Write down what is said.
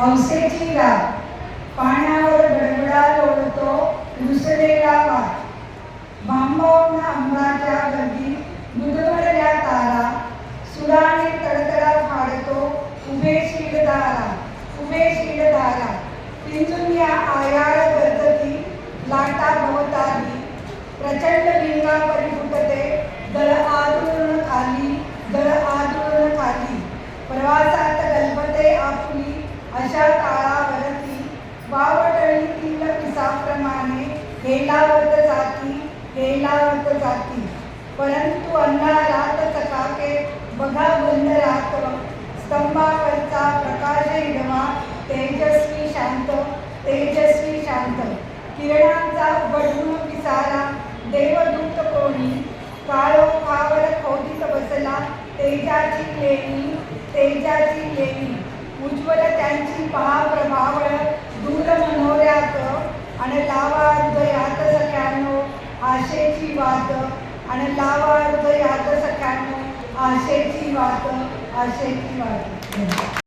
हंसेची गाव पाण्यावर गडगडा लोळतो रुसलेला वाट भांबवून अंबाच्या गर्दी दुधभरल्या तारा। सुराने तडतडा फाडतो उभे शिरदारा उभे शिरदारा पिंजून या आयाळ गर्दती लाटा भोवताली प्रचंड लिंगा हेलावत जाती हेलावत जाती परंतु अंधारात चकाके बघा बंद रात्र स्तंभावरचा प्रकाश हिरवा तेजस्वी शांत तेजस्वी शांत. किरणांचा उघडून पिसारा. देवदूत कोणी? काळो कावर खोदीत बसला. तेजाची लेणी तेजाची लेणी. उज्ज्वल त्यांची पहा प्रभावळ दूर मनोऱ्यात आणि लावा आशेची वात आणि लावा हृदयात सख्यानो आशेची वात आशेची वात